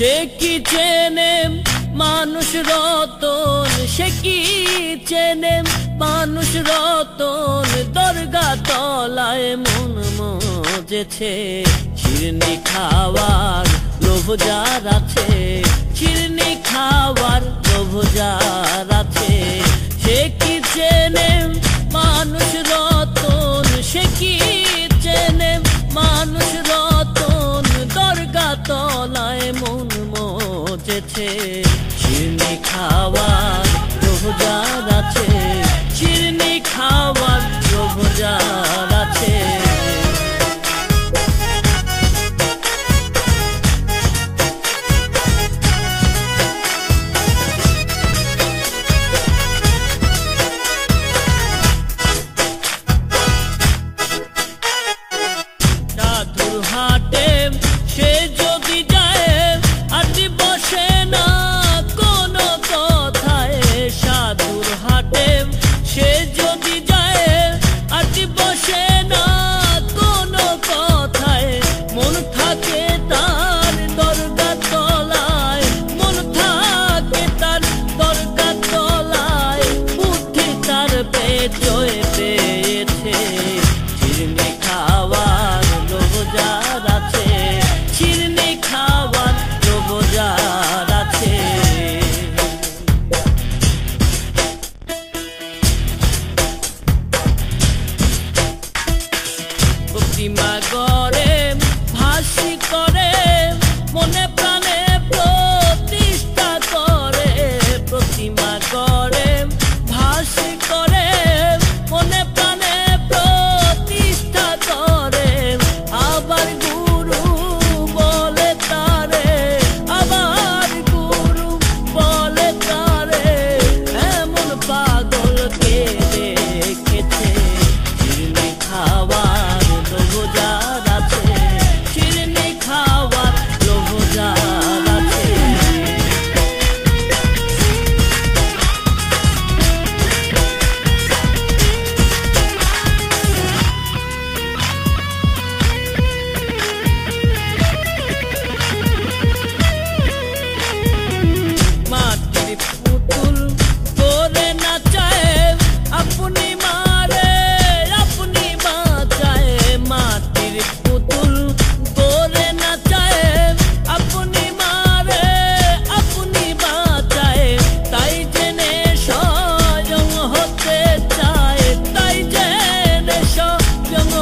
চেনে? মানুষ রতন, সে কি চেনে? মানুষ রতন, দরগা তলায় মন মজেছে। চিরনি খাওয়ার লোভ যার আছে চিরনি খাওয়ার লোভ যার আছে। মজেছে চিরনি খাওয়ার লোভ গড়ে ভাসি করে মনে